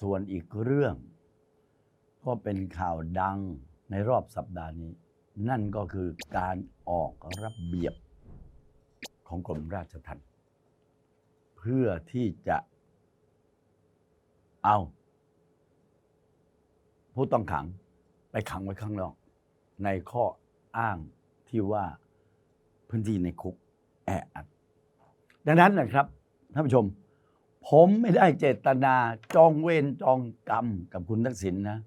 ส่วนอีกเรื่อง ก็เป็นข่าวดังในรอบสัปดาห์นี้ นั่นก็คือการออกระเบียบของกรมราชทัณฑ์เพื่อที่จะเอา ผู้ต้องขังไปขังไว้ข้างนอก ในข้ออ้างที่ว่าพื้นที่ในคุกแออัดดังนั้นนะครับท่านผู้ชม ผมไม่ได้เจตนาจองเวรจองกรรมกับคุณทักษิณนะ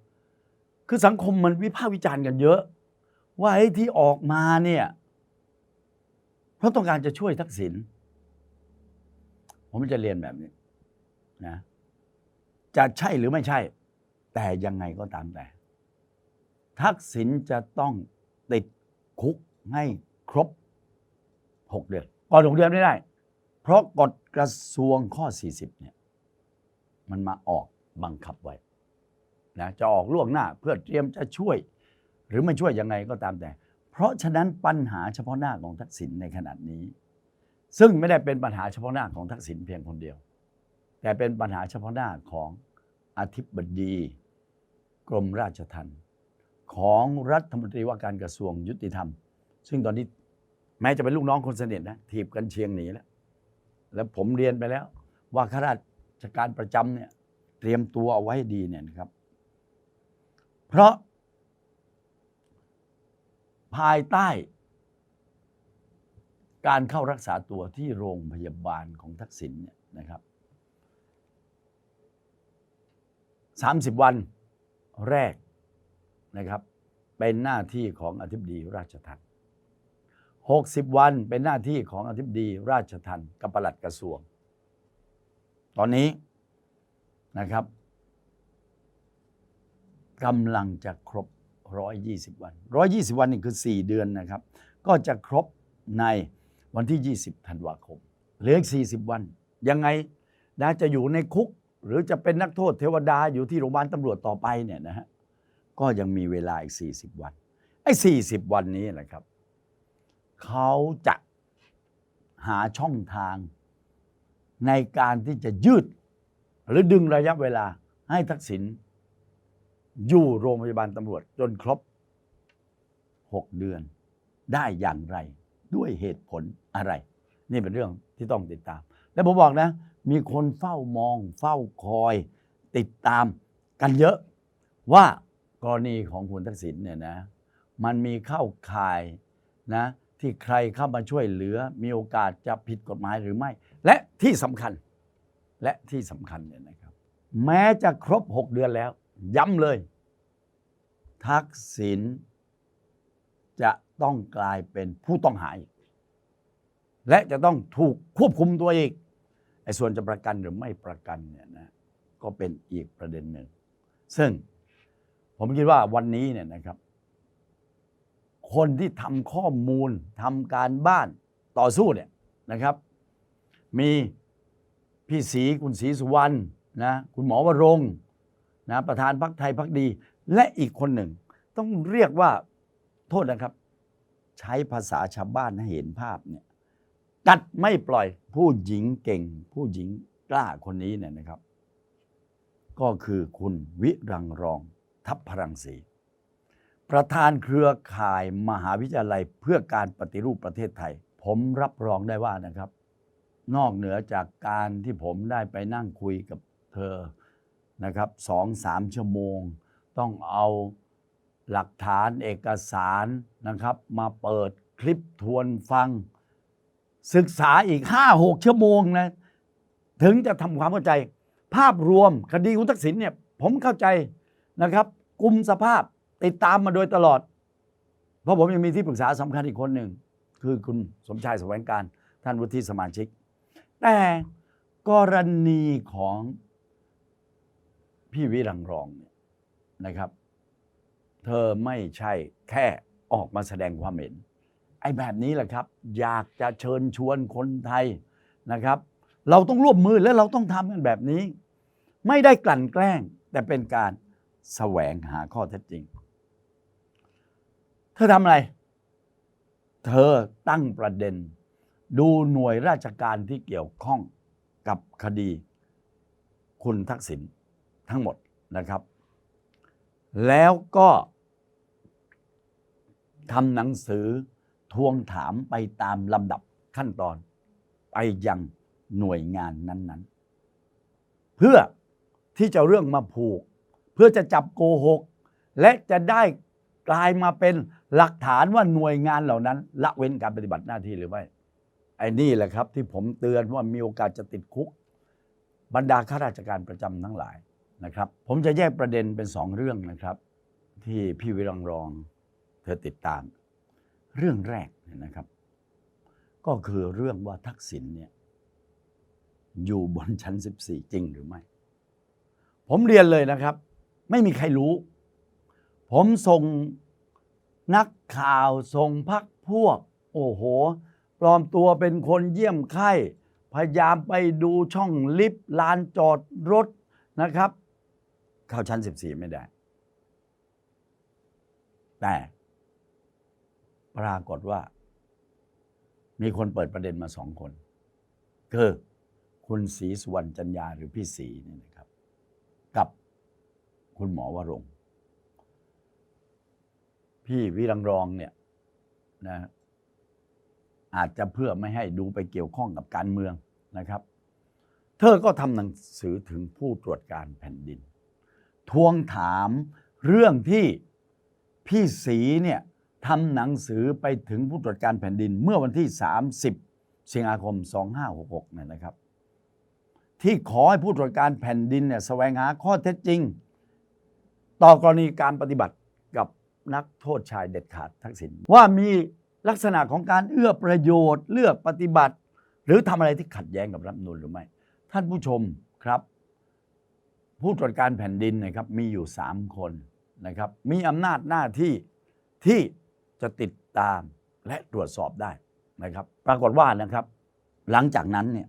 คือสังคมมันวิพากษ์วิจารณ์กันเยอะ ว่าไอ้ที่ออกมาเนี่ย เพราะต้องการจะช่วยทักษิณผมจะเรียนแบบนี้นะ จะใช่หรือไม่ใช่ แต่ยังไงก็ตามแต่ ทักษิณจะต้องติดคุกให้ครบ6เดือนก่อนหกเดือนไม่ได้ เพราะกฎกระทรวงข้อ 40 เนี่ย มันมาออกบังคับไว้นะจะออกล่วงหน้าเพื่อเตรียมจะช่วย หรือไม่ช่วยยังไงก็ตามแต่ เพราะฉะนั้นปัญหาเฉพาะหน้าของทักษิณในขณะนี้ ซึ่งไม่ได้เป็นปัญหาเฉพาะหน้าของทักษิณเพียงคนเดียว แต่เป็นปัญหาเฉพาะหน้าของอธิบดี กรมราชทัณฑ์ของรัฐมนตรีว่าการกระทรวงยุติธรรม ซึ่งตอนนี้แม้จะเป็นลูกน้องคนสนิทนะถีบกันเชียงหนีแล้ว แล้วผมเรียนไปแล้ว ว่าข้าราชการประจำเนี่ย เตรียมตัวเอาไว้ดีเนี่ยนะครับ เพราะ ภายใต้ การเข้ารักษาตัวที่โรงพยาบาลของทักษิณเนี่ยนะครับ30วันแรกนะครับ เป็นหน้าที่ของอธิบดีราชทัณฑ 60 วันเป็นหน้าที่ของอธิบดีราชทัณฑ์กับปลัดกระทรวง ตอนนี้นะครับกำลังจะครบ 120 วัน 120 วันนี่คือ 4 เดือนนะครับ ก็จะครบในวันที่ 20 ธันวาคม เหลืออีก 40 วัน ยังไงนะจะอยู่ในคุก หรือจะเป็นนักโทษเทวดาอยู่ที่โรงพยาบาลตำรวจต่อไปเนี่ยนะฮะ ก็ยังมีเวลาอีก 40 วัน ไอ้ 40 วันนี้แหละครับ เขาจะหาช่องทาง ในการที่จะยืด หรือดึงระยะเวลาให้ทักษิณอยู่โรงพยาบาลตำรวจจนครบ 6 เดือนได้อย่างไร ด้วยเหตุผลอะไร นี่เป็นเรื่องที่ต้องติดตาม และผมบอกนะ มีคนเฝ้ามอง เฝ้าคอย ติดตามกันเยอะ ว่ากรณีของคุณทักษิณเนี่ยนะ มันมีเข้าข่ายนะ ที่ใครเข้ามาช่วยเหลือ มีโอกาสจะผิดกฎหมายหรือไม่ และที่สำคัญ และที่สำคัญเนี่ยนะครับ แม้จะครบ 6 เดือนแล้ว ย้ำเลย ทักษิณจะต้องกลายเป็นผู้ต้องหาอีก และจะต้องถูกควบคุมตัวอีกไอ้ส่วนจะประกันหรือไม่ประกันเนี่ยนะก็เป็นอีกประเด็นหนึ่ง ซึ่งผมคิดว่าวันนี้เนี่ยนะครับ คนที่ทำข้อมูลทำการบ้านต่อสู้เนี่ยนะครับ มีพี่ศรีคุณศรีสุวรรณนะคุณหมอวรงนะประธานพรรคไทยพรรคดี และอีกคนหนึ่ง ต้องเรียกว่าโทษนะครับ ใช้ภาษาชาวบ้านให้เห็นภาพเนี่ยกัดไม่ปล่อยผู้หญิงเก่ง ผู้หญิงกล้าคนนี้เนี่ยนะครับ ก็คือคุณวิรังรองทัพพรังสี ประธานเครือข่ายมหาวิทยาลัยเพื่อการปฏิรูปประเทศไทย ผมรับรองได้ว่านะครับ นอกเหนือจากการที่ผมได้ไปนั่งคุยกับเธอนะครับสองสามชั่วโมง ต้องเอาหลักฐานเอกสารนะครับ มาเปิดคลิปทวนฟัง ศึกษาอีก5-6ชั่วโมงนะถึงจะทำความเข้าใจ ภาพรวมคดีคุณทักษิณเนี่ยผมเข้าใจนะครับกลุ่มสภาพ ติดตามมาโดยตลอด เพราะผมยังมีที่ปรึกษาสำคัญอีกคนหนึ่ง คือคุณสมชายแสวงการท่านวุฒิสมาชิก แต่กรณีของพี่วิรังรองเนี่ยนะครับ เธอไม่ใช่แค่ออกมาแสดงความเห็น ไอ้แบบนี้แหละครับ อยากจะเชิญชวนคนไทยนะครับ เราต้องร่วมมือและเราต้องทำกันแบบนี้ ไม่ได้กลั่นแกล้ง แต่เป็นการแสวงหาข้อเท็จจริง ธอทำอะไร เธอตั้งประเด็น ดูหน่วยราชการที่เกี่ยวข้องกับคดี คุณทักษิณทั้งหมดนะครับ แล้วก็ทำหนังสือทวงถามไปตามลำดับขั้นตอน ไปยังหน่วยงานนั้น ๆ เพื่อที่จะเอาเรื่องมาผูก เพื่อจะจับโกหก และจะได้ กลายมาเป็นหลักฐานว่าหน่วยงานเหล่านั้น ละเว้นการปฏิบัติหน้าที่หรือไม่ไอ้นี่แหละครับ ที่ผมเตือนว่ามีโอกาสจะติดคุก บรรดาข้าราชการประจำทั้งหลายนะครับ ผมจะแยกประเด็นเป็นสองเรื่องนะครับ ที่พี่วิรังรอง เธอติดตาม เรื่องแรกเนี่ยนะครับ ก็คือเรื่องว่าทักษิณเนี่ยอยู่บนชั้น 14 จริงหรือไม่ ผมเรียนเลยนะครับ ไม่มีใครรู้ ผมส่งนักข่าวส่งพักพวก โอ้โห ปลอมตัวเป็นคนเยี่ยมไข้ พยายามไปดูช่องลิฟต์ลานจอดรถนะครับ เข้าชั้น 14 ไม่ได้ แต่ปรากฏว่า มีคนเปิดประเด็นมาสองคน คือคุณศรีสุวรรณจันยาหรือพี่ศรีนี่นะครับ กับคุณหมอวรงค์ พี่วิรังรองเนี่ยนะอาจจะเพื่อไม่ให้ดูไปเกี่ยวข้องกับการเมืองนะครับ เธอก็ทำหนังสือถึงผู้ตรวจการแผ่นดิน ทวงถามเรื่องที่พี่ศรีเนี่ยทำหนังสือไปถึงผู้ตรวจการแผ่นดิน เมื่อวันที่ 30 สิงหาคม 2566เนี่ยนะครับ ที่ขอให้ผู้ตรวจการแผ่นดินเนี่ยแสวงหาข้อเท็จจริง ต่อกรณีการปฏิบัติ นักโทษชายเด็ดขาดทักษิณว่ามีลักษณะของการเอื้อประโยชน์ เลือกปฏิบัติ หรือทำอะไรที่ขัดแย้งกับรัฐมนูลหรือไม่ ท่านผู้ชมครับ ผู้ตรวจการแผ่นดินนะครับมีอยู่ 3 คนนะครับ มีอำนาจหน้าที่ที่จะติดตามและตรวจสอบได้นะครับ ปรากฏว่านะครับ หลังจากนั้นเนี่ย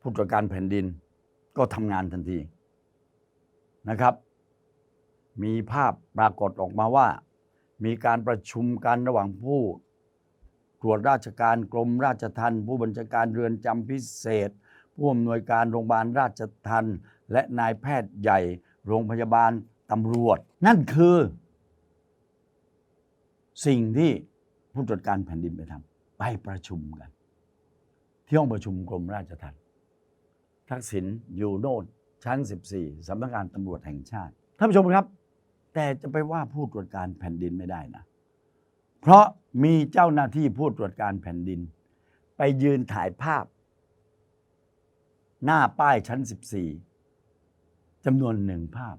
ผู้ตรวจการแผ่นดินก็ทำงานทันทีนะครับ มีภาพปรากฏออกมาว่า มีการประชุมกันระหว่างผู้ตรวจราชการกรมราชทัณฑ์ผู้บัญชาการเรือนจำพิเศษ ผู้อำนวยการโรงพยาบาลราชทัณฑ์และนายแพทย์ใหญ่ โรงพยาบาลตำรวจ นั่นคือ สิ่งที่ผู้ตรวจการแผ่นดินไปทำไปประชุมกัน ที่ห้องประชุมกรมราชทัณฑ์ทักษิณอยู่โน่นชั้น 14สำนักงานตำรวจแห่งชาติท่านผู้ชมครับ แต่จะไปว่าผู้ตรวจการแผ่นดินไม่ได้นะ เพราะมีเจ้าหน้าที่ผู้ตรวจการแผ่นดิน ไปยืนถ่ายภาพ หน้าป้ายชั้น 14จำนวนหนึ่งภาพ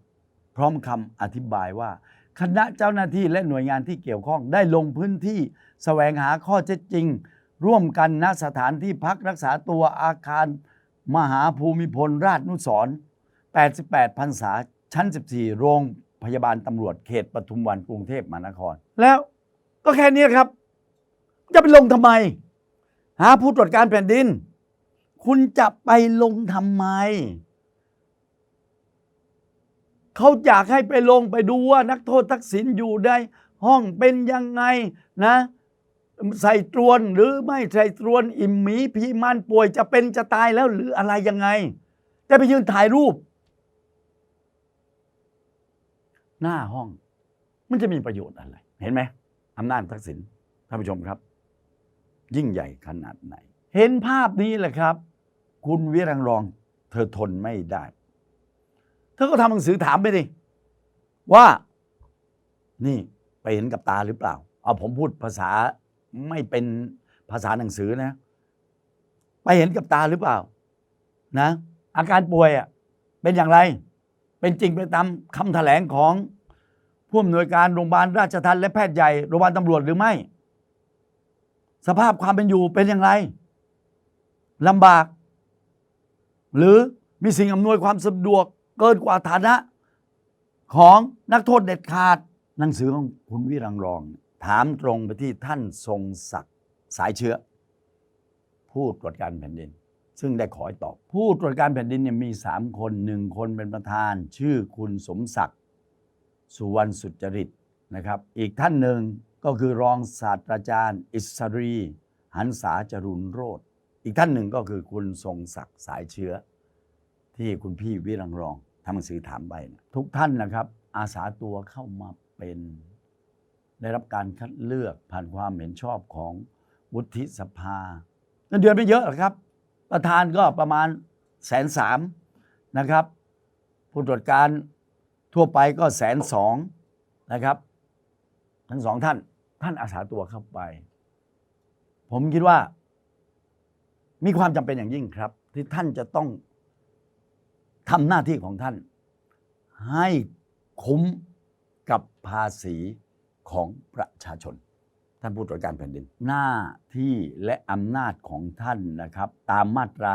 พร้อมคำอธิบายว่า คณะเจ้าหน้าที่และหน่วยงานที่เกี่ยวข้องได้ลงพื้นที่แสวงหาข้อเท็จจริง ร่วมกันณสถานที่พักรักษาตัวอาคาร มหาภูมิพลราชนุสร88พรรษาชั้น 14 โรง พยาบาลตำรวจเขตปทุมวันกรุงเทพมหานคร แล้วก็แค่นี้ครับ จะไปลงทำไม หาผู้ตรวจการแผ่นดิน คุณจะไปลงทำไม เขาอยากให้ไปลงไปดูว่านักโทษทักษิณอยู่ในห้องเป็นยังไงนะ ใส่ตรวนหรือไม่ใส่ตรวนอิ่มหมีพีมันป่วยจะเป็นจะตายแล้วหรืออะไรยังไง จะไปยืนถ่ายรูป หน้าห้อง มันจะมีประโยชน์อะไร เห็นไหมอำนาจทักษิณท่านผู้ชมครับ ยิ่งใหญ่ขนาดไหน เห็นภาพนี้แหละครับ คุณวิรังรอง เธอทนไม่ได้ เธอก็ทำหนังสือถามไปดิว่า นี่ไปเห็นกับตาหรือเปล่า เอาผมพูดภาษาไม่เป็นภาษาหนังสือนะ ไปเห็นกับตาหรือเปล่า นะ อาการป่วยอะเป็นอย่างไร เป็นจริงไปตามคำแถลงของผู้อำนวยการโรงพยาบาลราชทัณฑ์และแพทย์ใหญ่โรงพยาบาลตำรวจหรือไม่ สภาพความเป็นอยู่เป็นอย่างไรลำบาก หรือมีสิ่งอำนวยความสะดวกเกินกว่าฐานะ ของนักโทษเด็ดขาด หนังสือของคุณวิรังรอง ถามตรงไปที่ท่านทรงศักดิ์สายเชื้อ ผู้ตรวจการแผ่นดิน ซึ่งได้ขอให้ตอบ ผู้ตรวจการแผ่นดินเนี่ยมีสามคนหนึ่งคนเป็นประธาน ชื่อคุณสมศักดิ์สุวรรณสุจริตนะครับ อีกท่านหนึ่งก็คือรองศาสตราจารย์ อิสรี หันษาจรุนโรธอีกท่านหนึ่งก็คือคุณทรงศักดิ์สายเชื้อ ที่คุณพี่วิรังรองทำหนังสือถามไปนะทุกท่านนะครับ อาสาตัวเข้ามาเป็นได้รับการคัดเลือกผ่านความเห็นชอบของวุฒิสภาเงินเดือนไม่เยอะหรอกครับ ประธานก็ประมาณแสนสามนะครับ ผู้ตรวจการทั่วไปก็แสนสองนะครับ ทั้งสองท่าน ท่านอาสาตัวเข้าไป ผมคิดว่า มีความจำเป็นอย่างยิ่งครับ ที่ท่านจะต้องทำหน้าที่ของท่าน ให้คุ้มกับภาษีของประชาชน ท่านผู้ตรวจการแผ่นดิน หน้าที่และอำนาจของท่านนะครับ ตามมาตรา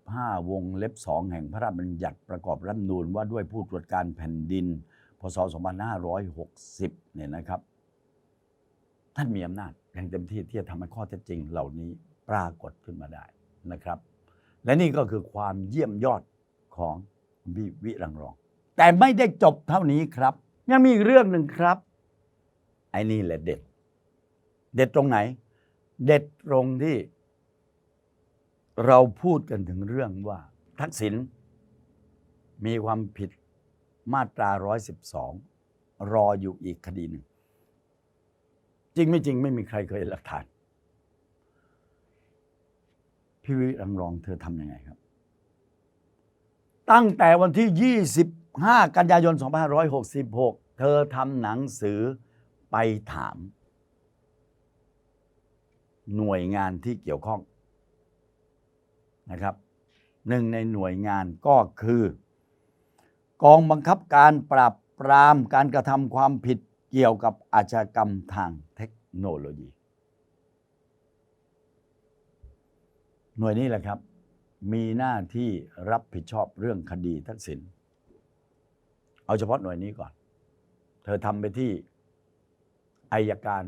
25 วงเล็บ 2 แห่งพระราชบัญญัติประกอบรัฐธรรมนูญว่าด้วยผู้ตรวจการแผ่นดิน พศ 2560 เนี่ยนะครับ ท่านมีอำนาจอย่างเต็มที่ที่จะทำให้ข้อเท็จจริงเหล่านี้ปรากฏขึ้นมาได้นะครับ และนี่ก็คือความเยี่ยมยอดของคุณพี่วิรังรอง แต่ไม่ได้จบเท่านี้ครับ ยังมีเรื่องหนึ่งครับไอ้นี่แหละเด็ด เด็ดตรงไหน เด็ดตรงที่ เราพูดกันถึงเรื่องว่า ทักษิณมีความผิดมาตรา 112 รออยู่อีกคดีหนึ่ง จริงไม่จริงไม่มีใครเคยเห็นหลักฐาน พี่วิรังรองเธอทำยังไงครับ ตั้งแต่วันที่ 25 กันยายน 2566 เธอทำหนังสือไปถาม หน่วยงานที่เกี่ยวข้องนะครับหนึ่งในหน่วยงานก็คือ กองบังคับการปราบปรามการกระทำความผิดเกี่ยวกับอาชญากรรมทางเทคโนโลยี หน่วยนี้แหละครับ มีหน้าที่รับผิดชอบเรื่องคดีทักษิณเอาเฉพาะหน่วยนี้ก่อน เธอทำไปที่อายการ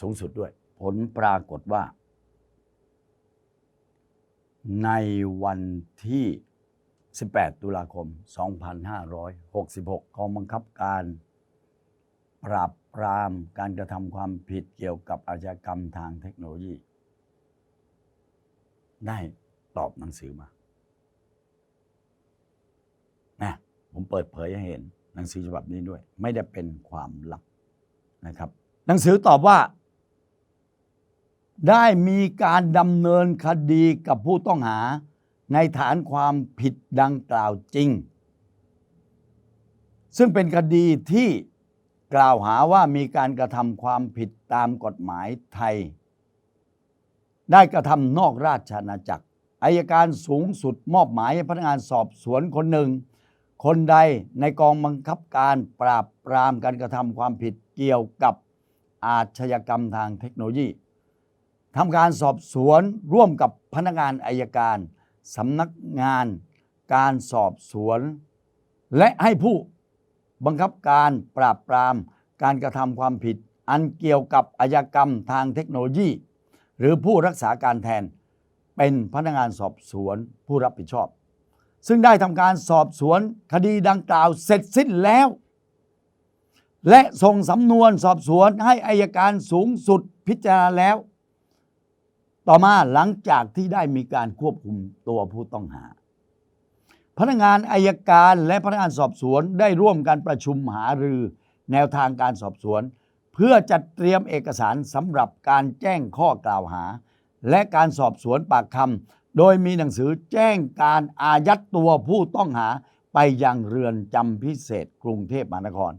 สูงสุดด้วย ผลปรากฏว่า ในวันที่ 18 ตุลาคม 2566กองบังคับการปราบปรามการกระทำความผิดเกี่ยวกับอาชญากรรมทางเทคโนโลยี ได้ตอบหนังสือมานะผมเปิดเผยให้เห็นหนังสือฉบับนี้ด้วย ไม่ได้เป็นความลับนะครับ หนังสือตอบว่า ได้มีการดำเนินคดีกับผู้ต้องหา ในฐานความผิดดังกล่าวจริง ซึ่งเป็นคดีที่กล่าวหาว่ามีการกระทำความผิดตามกฎหมายไทย ได้กระทำนอกราชอาณาจักรอายการสูงสุดมอบหมายให้พนักงานสอบสวนคนหนึ่ง คนใดในกองบังคับการปราบปรามการกระทำความผิดเกี่ยวกับอาชญากรรมทางเทคโนโลยี ทำการสอบสวนร่วมกับพนักงานอายการสำนักงานการสอบสวน และให้ผู้บังคับการปราบปรามการกระทำความผิด อันเกี่ยวกับอาชญากรรมทางเทคโนโลยี หรือผู้รักษาการแทน เป็นพนักงานสอบสวนผู้รับผิดชอบ ซึ่งได้ทำการสอบสวนคดีดังกล่าวเสร็จสิ้นแล้ว และส่งสำนวนสอบสวนให้อายการสูงสุดพิจารณาแล้ว ต่อมาหลังจากที่ได้มีการควบคุมตัวผู้ต้องหา พนักงานอายการและพนักงานสอบสวนได้ร่วมกันประชุมหารือ แนวทางการสอบสวน เพื่อจัดเตรียมเอกสารสำหรับการแจ้งข้อกล่าวหา และการสอบสวนปากคำโดยมีหนังสือแจ้งการอายัดตัวผู้ต้องหาไปยังเรือนจำพิเศษกรุงเทพมหานคร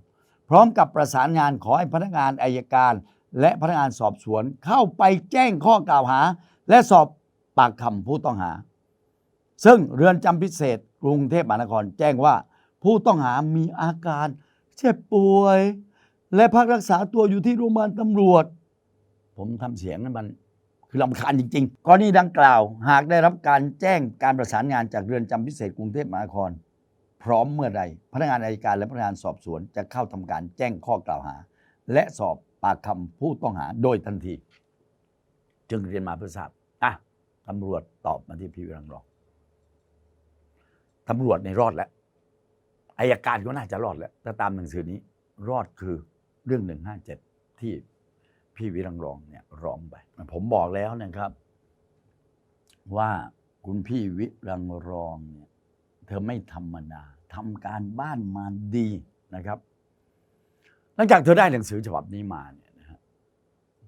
พร้อมกับประสานงานขอให้พนักงานอายการ และพนักงานสอบสวนเข้าไปแจ้งข้อกล่าวหา และสอบปากคำผู้ต้องหา ซึ่งเรือนจำพิเศษกรุงเทพมหานครแจ้งว่า ผู้ต้องหามีอาการเจ็บป่วย และพักรักษาตัวอยู่ที่โรงพยาบาลตำรวจ ผมทำเสียงให้นมันคือลำคาญจริงๆกรณีดังกล่าว หากได้รับการแจ้งการประสานงานจากเรือนจำพิเศษกรุงเทพมหานคร พร้อมเมื่อใดพนักงานอายการและพนักงานสอบสวนจะเข้าทำการแจ้งข้อกล่าวหา และสอบ ปากคำผู้ต้องหาโดยทันที จึงเรียนมาเพื่อทราบอะตำรวจตอบมาที่พี่วิรังรองตำรวจในรอดแล้วอายการก็น่าจะรอดแล้วถ้าตามหนังสือนี้ รอดคือเรื่องหนึ่งห้าเจ็ดที่พี่วิรังรองเนี่ยร้องไป ผมบอกแล้วนะครับ ว่าคุณพี่วิรังรองเนี่ย เธอไม่ธรรมดาทำการบ้านมาดีนะครับ ลังจากเธอได้หนังสือฉบับนี้มาเนี่ยนะฮะ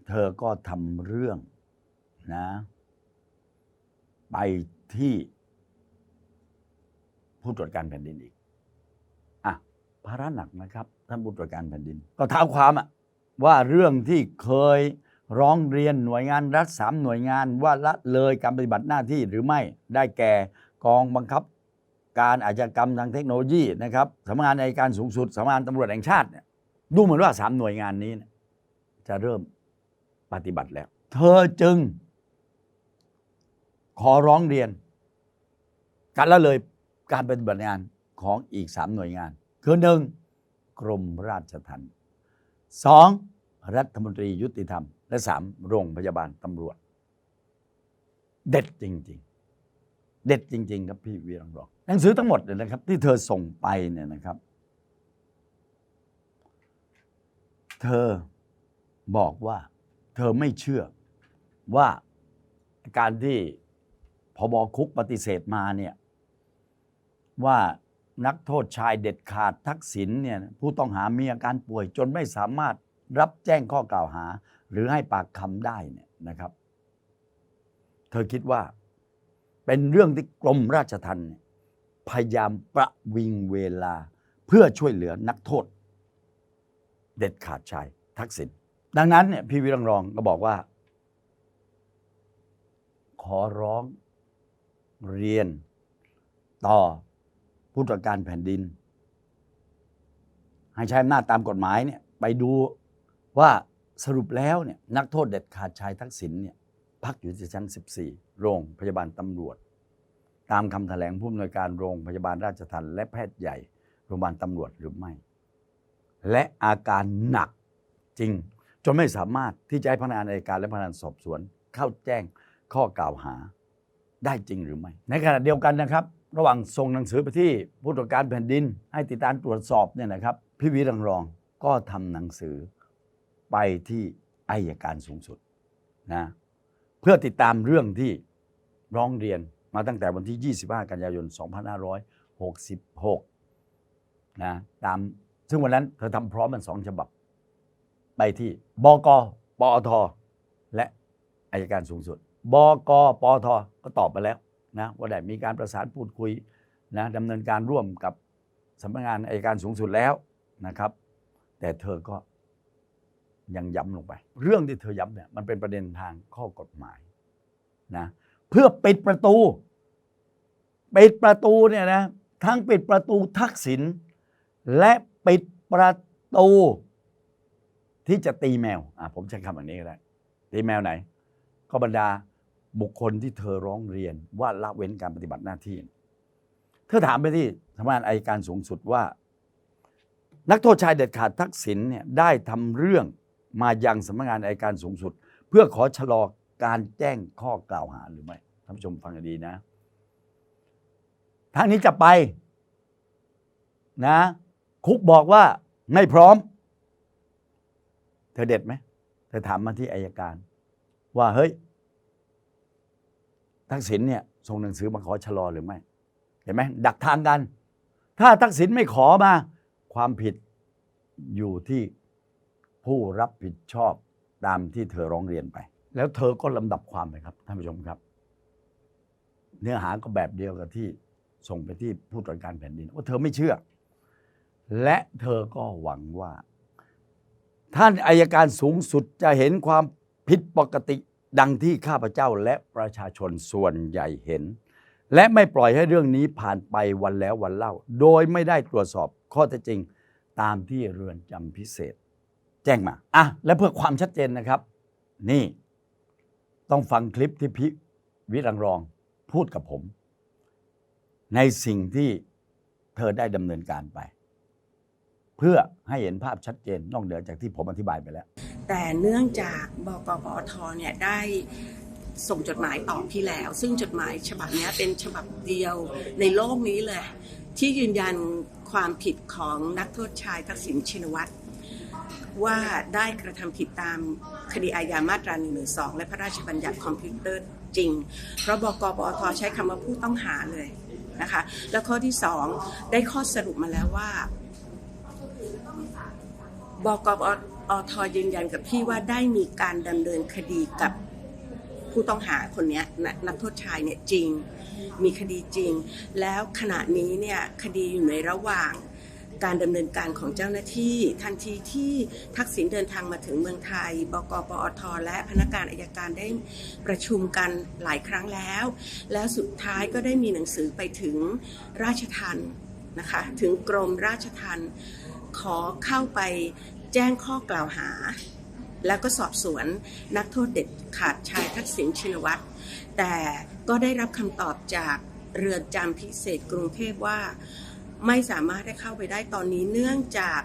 เธอก็ทำเรื่องนะ ไปที่ผู้ตรวจการแผ่นดินอีกอะภาระหนักนะครับ ท่านผู้ตรวจการแผ่นดิน ก็ท้าความอะว่าเรื่องที่เคยร้องเรียนหน่วยงานรัฐสามหน่วยงานว่าละเลยการปฏิบัติหน้าที่หรือไม่ได้แก่กองบังคับ การอาชญากรรมทางเทคโนโลยีนะครับสำนักงานในการสูงสุดสำนักงานตำรวจแห่งชาติเนี่ย ดูเหมือนว่าสามหน่วยงานนี้จะเริ่มปฏิบัติแล้ว เธอจึง ขอร้องเรียน การละเลยการปฏิบัติงานของอีกสามหน่วยงาน คือหนึ่งกรมราชทัณฑ์สองรัฐมนตรียุติธรรม และสามโรงพยาบาลตำรวจ เด็ดจริง ๆ เด็ดจริง ๆ ครับพี่วีรังรองหนังสือทั้งหมดเนี่ยนะครับ ที่เธอส่งไปเนี่ยนะครับ เธอบอกว่า เธอไม่เชื่อว่าการที่พบคุกปฏิเสธมาเนี่ยว่านักโทษชายเด็ดขาดทักษิณเนี่ยผู้ต้องหามีอาการป่วยจนไม่สามารถรับแจ้งข้อกล่าวหา หรือให้ปากคำได้เนี่ยนะครับ เธอคิดว่าเป็นเรื่องที่กรมราชทัณฑ์พยายามประวิงเวลาเพื่อช่วยเหลือนักโทษ เด็ดขาดชายทักษิณดังนั้นเนี่ยพี่วิรังรองก็บอกว่า ขอร้องเรียนต่อผู้ตรวจการแผ่นดิน ให้ใช้อำนาจตามกฎหมายเนี่ยไปดูว่าสรุปแล้วเนี่ยนักโทษเด็ดขาดชายทักษิณเนี่ยพักอยู่ที่ชั้น 14 โรงพยาบาลตำรวจ ตามคำแถลงผู้อำนวยการโรงพยาบาลราชทัณฑ์และแพทย์ใหญ่โรงพยาบาลตำรวจหรือไม่ และอาการหนักจริง จนไม่สามารถที่จะให้พนักงานอัยการและพนักงานสอบสวน เข้าแจ้งข้อกล่าวหาได้จริงหรือไม่ ในขณะเดียวกันนะครับ ระหว่างส่งหนังสือไปที่ผู้ตรวจการแผ่นดิน ให้ติดตามตรวจสอบเนี่ยนะครับพี่วิรังรองก็ทำหนังสือไปที่อายการสูงสุดนะเพื่อติดตามเรื่องที่ร้องเรียนมาตั้งแต่วันที่ 25 กันยายน 2566 นะตาม ซึ่งวันนั้นเธอทำพร้อมกันสองฉบับ ไปที่บกปอทและอายการสูงสุดบกปอทก็ตอบไปแล้วนะว่าได้มีการประสานพูดคุยนะดำเนินการร่วมกับสำนักงานอายการสูงสุดแล้วนะครับ แต่เธอก็ยังย้ำลงไป เรื่องที่เธอย้ำเนี่ยมันเป็นประเด็นทางข้อกฎหมายนะเพื่อปิดประตูปิดประตูเนี่ยนะทั้งปิดประตูทักษิณและ ปิดประตูที่จะตีแมวอะผมใช้คำแบบนี้ก็ได้ตีแมวไหน ก็บรรดาบุคคลที่เธอร้องเรียนว่าละเว้นการปฏิบัติหน้าที่ เธอถามไปที่สำนักงานอายการสูงสุดว่า นักโทษชายเด็ดขาดทักษิณเนี่ยได้ทำเรื่องมายังสำนักงานอายการสูงสุด เพื่อขอชะลอการแจ้งข้อกล่าวหาหรือไม่ท่านผู้ชมฟังให้ดีนะทางนี้จะไปนะ คุกบอกว่าไม่พร้อม เธอเด็ดไหมเธอถามมาที่อายการ ว่าเฮ้ย ทักษิณเนี่ยส่งหนังสือมาขอชะลอหรือไม่ เห็นไหมดักทางกัน ถ้าทักษิณไม่ขอมา ความผิดอยู่ที่ผู้รับผิดชอบตามที่เธอร้องเรียนไป แล้วเธอก็ลำดับความไปครับท่านผู้ชมครับ เนื้อหาก็แบบเดียวกับที่ส่งไปที่ผู้ตรวจการแผ่นดินว่าเธอไม่เชื่อ และเธอก็หวังว่า ท่านอายการสูงสุดจะเห็นความผิดปกติดังที่ข้าพเจ้าและประชาชนส่วนใหญ่เห็น และไม่ปล่อยให้เรื่องนี้ผ่านไปวันแล้ววันเล่า โดยไม่ได้ตรวจสอบข้อเท็จจริงตามที่เรือนจำพิเศษ แจ้งมาอะและเพื่อความชัดเจนนะครับ นี่ต้องฟังคลิปที่พิวิรังรองพูดกับผม ในสิ่งที่เธอได้ดำเนินการไป เพื่อให้เห็นภาพชัดเจนนอกเหนือจากที่ผมอธิบายไปแล้ว แต่เนื่องจากบกปอทเนี่ยได้ส่งจดหมายตอบพี่แล้ว ซึ่งจดหมายฉบับนี้เป็นฉบับเดียวในโลกนี้เลย ที่ยืนยันความผิดของนักโทษชายทักษิณชินวัตรว่าได้กระทำผิดตามคดีอาญามาตรา1นึและพระราชบัญญัติคอมพิวเตอร์จริง เพราะบกปอทใช้คำว่าผู้ต้องหาเลยนะคะ แล้วข้อที่สองได้ข้อสรุปมาแล้วว่า บกปอทยืนยันกับพี่ว่าได้มีการดำเนินคดีกับผู้ต้องหาคนเนี้ยนนักโทษชายเนี่ยจริง มีคดีจริง แล้วขณะนี้เนี่ยคดีอยู่ในระหว่างการดำเนินการของเจ้าหน้าที่ ทันทีที่ทักษิณเดินทางมาถึงเมืองไทย บกปอทและพนักงานอายการได้ประชุมกันหลายครั้งแล้ว แล้วสุดท้ายก็ได้มีหนังสือไปถึงราชทันนะคะ ถึงกรมราชทัน ขอเข้าไปแจ้งข้อกล่าวหา แล้วก็สอบสวนนักโทษเด็ดขาดชายทักษิณชินวัตรแต่ก็ได้รับคำตอบจากเรือนจำพิเศษกรุงเทพว่า ไม่สามารถได้เข้าไปได้ตอนนี้เนื่องจาก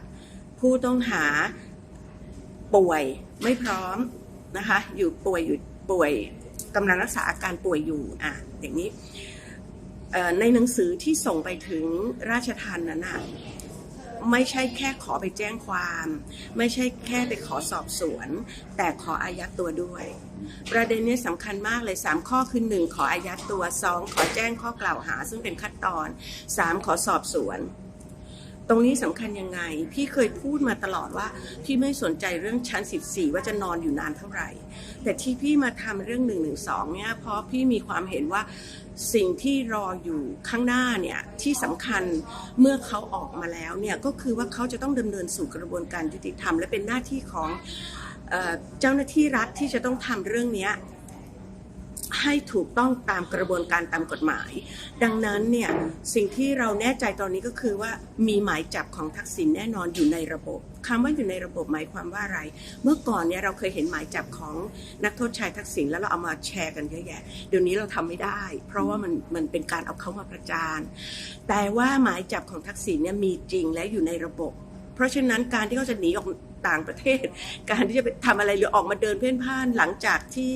ผู้ต้องหาป่วยไม่พร้อมนะคะอยู่ป่วยอยู่ป่วยกำลังรักษาอาการป่วยอยู่อะอย่างนี้ในหนังสือที่ส่งไปถึงราชทันนั้นน่ะ ไม่ใช่แค่ขอไปแจ้งความ ไม่ใช่แค่ไปขอสอบสวน แต่ขออายัดตัวด้วย ประเด็นนี้สำคัญมากเลย 3 ข้อคือ 1 ขออายัดตัว 2 ขอแจ้งข้อกล่าวหา ซึ่งเป็นขั้นตอน 3 ขอสอบสวน ตรงนี้สำคัญยังไง พี่เคยพูดมาตลอดว่าพี่ไม่สนใจเรื่องชั้น 14 ว่าจะนอนอยู่นานเท่าไหร่ แต่ที่พี่มาทำเรื่อง112เนี่ยเพราะพี่มีความเห็นว่าสิ่งที่รออยู่ข้างหน้าเนี่ยที่สำคัญเมื่อเขาออกมาแล้วเนี่ยก็คือว่าเขาจะต้องดำเนินสู่กระบวนการยุติธรรม และเป็นหน้าที่ของเจ้าหน้าที่รัฐที่จะต้องทำเรื่องนี้ ให้ถูกต้องตามกระบวนการตามกฎหมาย ดังนั้นเนี่ยสิ่งที่เราแน่ใจตอนนี้ก็คือว่ามีหมายจับของทักษิณแน่นอนอยู่ในระบบคำว่าอยู่ในระบบหมายความว่าอะไร เมื่อก่อนเนี่ยเราเคยเห็นหมายจับของนักโทษชายทักษิณแล้วเราเอามาแชร์กันเยอะแยะเดี๋ยวนี้เราทำไม่ได้ เพราะว่ามันมันเป็นการเอาเขามาประจานแต่ว่าหมายจับของทักษิณเนี่ยมีจริงและอยู่ในระบบ เพราะฉะนั้นการที่เขาจะหนีออกต่างประเทศ การที่จะไปทำอะไรหรือออกมาเดินเพ่นพ่านหลังจากที่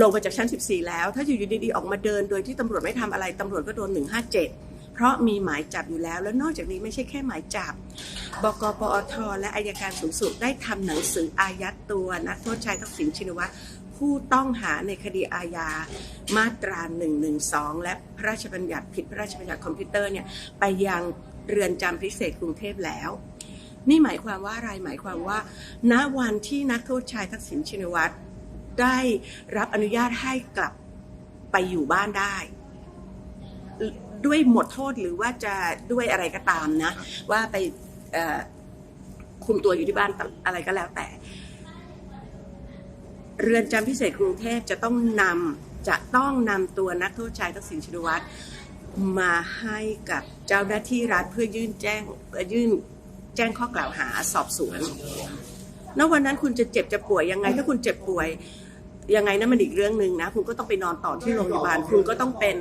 ลงมาจากชั้น 14 แล้ว ถ้าอยู่ดีๆออกมาเดิน โดยที่ตำรวจไม่ทำอะไรตำรวจก็โดน 157 เพราะมีหมายจับอยู่แล้ว แล้วนอกจากนี้ไม่ใช่แค่หมายจับ บกปอท และอายการสูงสุดได้ทำหนังสืออายัดตัวนักโทษชายทักษิณชินวัตรผู้ต้องหาในคดีอาญามาตรา 112 และพระราชบัญญัติผิดพระราชบัญญัติคอมพิวเตอร์เนี่ยไปยังเรือนจำพิเศษกรุงเทพแล้ว นี่หมายความว่าอะไรหมายความว่า ณวันที่นักโทษชายทักษิณชินวัตร ได้รับอนุญาตให้กลับไปอยู่บ้านได้ ด้วยหมดโทษหรือว่าจะด้วยอะไรก็ตามนะ ว่าไปคุมตัวอยู่ที่บ้านอะไรก็แล้วแต่ เรือนจำพิเศษกรุงเทพจะต้องนำจะต้องนำตัวนักโทษชายทักษิณชินวัตรมาให้กับเจ้าหน้าที่รัฐเพื่อยื่นแจ้งยื่นแจ้งข้อกล่าวหาสอบสวนณวันนั้นคุณจะเจ็บจะป่วยยังไง ถ้าคุณเจ็บป่วย ยังไงนั่นมันอีกเรื่องหนึ่งนะคุณก็ต้องไปนอนต่อที่โรงพยาบาลคุณก็ต้องเป็น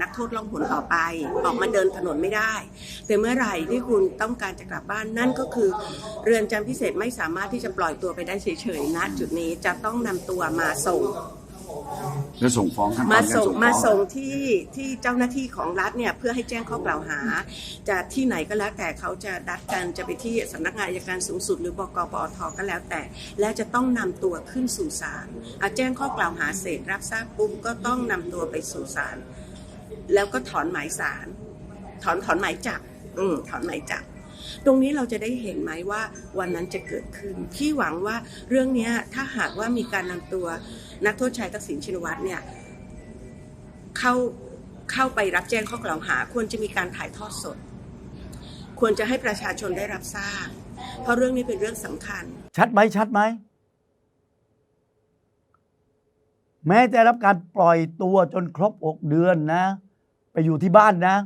นักโทษล่องหนต่อไปออกมาเดินถนนไม่ได้ แต่เมื่อไหร่ที่คุณต้องการจะกลับบ้านนั่นก็คือ เรือนจำพิเศษไม่สามารถที่จะปล่อยตัวไปได้เฉยๆณจุดนี้จะต้องนำตัวมาส่ง แล้วส่งฟ้องขั้นตอนมาการส่งฟ้อ มาส่งที่ที่เจ้าหน้าที่ของรัฐเนี่ยเพื่อให้แจ้งข้อกล่าวหา จะที่ไหนก็แล้วแต่เขาจะดัดกันจะไปที่สำนักงานอัยการสูงสุด หรือบกปอทก็แล้วแต่ และจะต้องนำตัวขึ้นสู่ศาลอะแจ้งข้อกล่าวหาเสร็จรับทราบปุ๊บก็ต้องนำตัวไปสู่ศาลแล้วก็ถอนหมายสารถอนถอนหมายจับอืมถอนหมายจับ ตรงนี้เราจะได้เห็นไหมว่าวันนั้นจะเกิดขึ้น พี่หวังว่าเรื่องเนี้ยถ้าหากว่ามีการนำตัว นักโทษชายทักษิณชินวัตรเนี่ยเข้าเข้าไปรับแจ้งข้อกล่าวหา ควรจะมีการถ่ายทอดสด ควรจะให้ประชาชนได้รับทราบ เพราะเรื่องนี้เป็นเรื่องสำคัญ ชัดไหมชัดไหมแม้จะรับการปล่อยตัวจนครบ6เดือนนะ ไปอยู่ที่บ้านนะ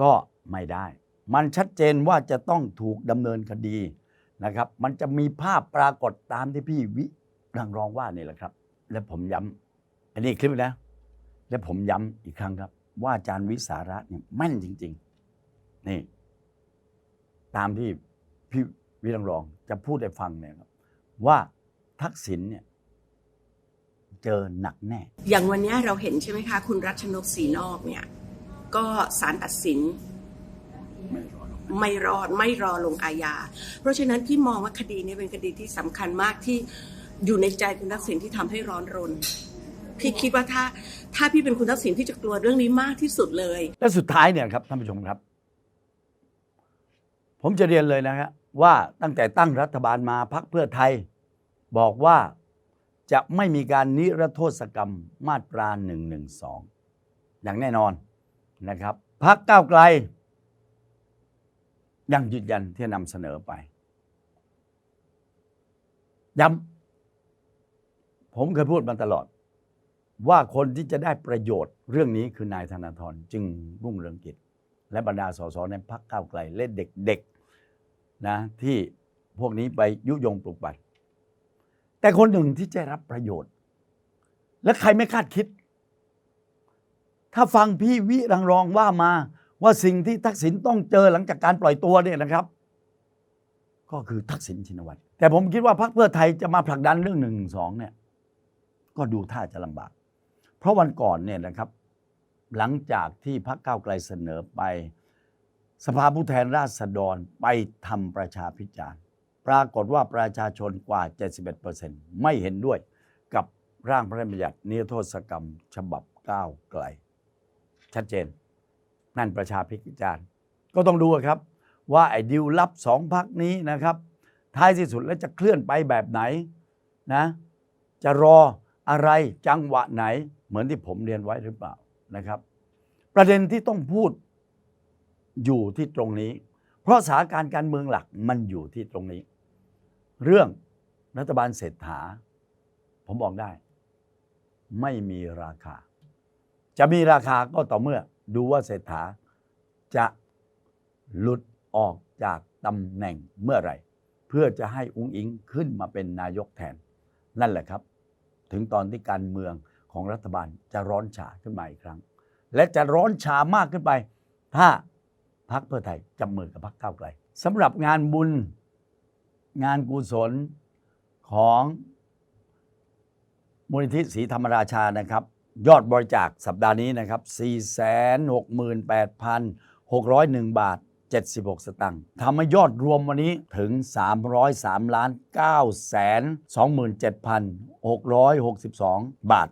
ก็ไม่ได้ มันชัดเจนว่าจะต้องถูกดำเนินคดีนะครับ มันจะมีภาพปรากฏตามที่พี่วิ รังร้องว่านี่แหละครับ และผมย้ำอันนี้คลิปนะและผมย้ำอีกครั้งครับ ว่าอาจารย์วิสาระเนี่ยแม่นจริง ๆ นี่ ตามที่พี่วิรังรองจะพูดให้ฟังเนี่ยครับ ว่าทักษิณเนี่ยเจอหนักแน่ อย่างวันนี้เราเห็นใช่ไหมคะ คุณรัชนกศรีนอกเนี่ย ก็ศาลตัดสินไม่รอดไม่รอลงอาญา เพราะฉะนั้นพี่มองว่าคดีนี้เป็นคดีที่สำคัญมากที่ อยู่ในใจคุณทักษิณที่ทำให้ร้อนรน พี่คิดว่าถ้า ถ้าพี่เป็นคุณทักษิณพี่จะกลัวเรื่องนี้มากที่สุดเลย และสุดท้ายเนี่ยครับท่านผู้ชมครับ ผมจะเรียนเลยนะฮะว่าตั้งแต่ตั้งรัฐบาลมาพักเพื่อไทย บอกว่าจะไม่มีการนิรโทษกรรมมาตรา1นึอย่างแน่นอนนะครับพักก้าวไกล ยังยืนยันที่นำเสนอไปย้ำ ผมเคยพูดมาตลอด ว่าคนที่จะได้ประโยชน์เรื่องนี้คือนายธนาธรจึงรุ่งเรืองกิจ และบรรดาสสในพักก้าวไกลและเด็กๆนะที่พวกนี้ไปยุยงปลุกปั่นแต่คนหนึ่งที่จะรับประโยชน์ และใครไม่คาดคิด ถ้าฟังพี่วิรังรองว่ามาว่าสิ่งที่ทักษิณต้องเจอหลังจากการปล่อยตัวเนี่ยนะครับ ก็คือทักษิณชินวัตรแต่ผมคิดว่าพรรคเพื่อไทยจะมาผลักดันเรื่องหนึ่งสองเนี่ย ก็ดูท่าจะลำบาก เพราะวันก่อนเนี่ยนะครับ หลังจากที่พรรคก้าวไกลเสนอไป สภาผู้แทนราษฎรไปทำประชาพิจารณ์ปรากฏว่าประชาชนกว่า 71%ไม่เห็นด้วยกับร่างพระราชบัญญัตินิรโทษกรรม ฉบับก้าวไกล ชัดเจน นั่นประชาพิจารณ์ก็ต้องดูครับ ว่าไอ้ดิวลับสองพักนี้นะครับ ท้ายที่สุดแล้วจะเคลื่อนไปแบบไหนนะ จะรอ อะไรจังหวะไหน เหมือนที่ผมเรียนไว้หรือเปล่านะครับ ประเด็นที่ต้องพูดอยู่ที่ตรงนี้ เพราะสถานการณ์การเมืองหลักมันอยู่ที่ตรงนี้ เรื่องรัฐบาลเศรษฐา ผมบอกได้ ไม่มีราคา จะมีราคาก็ต่อเมื่อ ดูว่าเศรษฐาจะหลุดออกจากตำแหน่งเมื่อไหร่ เพื่อจะให้อุ้งอิงขึ้นมาเป็นนายกแทน นั่นแหละครับ ถึงตอนที่การเมืองของรัฐบาลจะร้อนฉาขึ้นมาอีกครั้ง และจะร้อนฉามากขึ้นไป ถ้าพรรคเพื่อไทยจับมือกับพรรคก้าวไกลสำหรับงานบุญงานกุศลของมูลนิธิศรีธรรมราชานะครับ ยอดบริจาคสัปดาห์นี้นะครับ 468,601 บาท 76 สตางค์ทำให้ยอดรวมวันนี้ถึง 303ล้าน9แสน27,662 บาท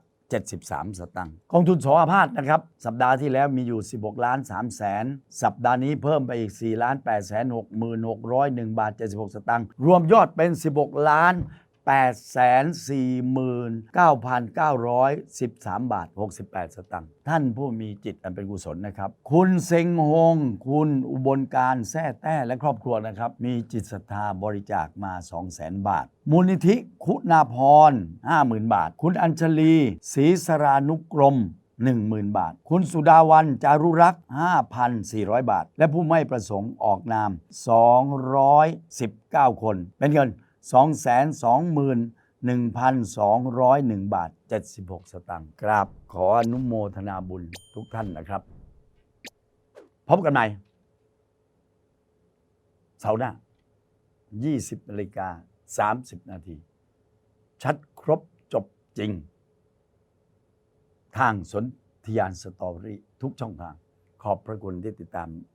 73 สตางค์กองทุนสหภาพนะครับ สัปดาห์ที่แล้วมีอยู่ 16 ล้าน3แสนสัปดาห์นี้เพิ่มไปอีก 4 ล้าน8แสน6 6 0 1บาท 76 สตางค์รวมยอดเป็น 16 ล้าน 849,913 บาท 68 สตางค์ท่านผู้มีจิตอันเป็นกุศลนะครับ คุณเซงฮง คุณอุบลการแท้แต้และครอบครัวนะครับ มีจิตศรัทธาบริจาคมา 200,000 บาท มูลนิธิคุณาพร 50,000 บาท คุณอัญชลีศรีสรานุกรม10,000 บาท คุณสุดาวันจารุรักษ์ 5,400 บาท และผู้ไม่ประสงค์ออกนาม 219 คน เป็นเงิน 221,201 บาท 76 สตางค์กราบขออนุโมทนาบุญทุกท่านนะครับ พบกันใหม่เสาร์หน้า 20นาฬิกา30 นาที ชัดครบจบจริง ทางสนทยานสตอรี่ทุกช่องทาง ขอบพระคุณที่ติดตาม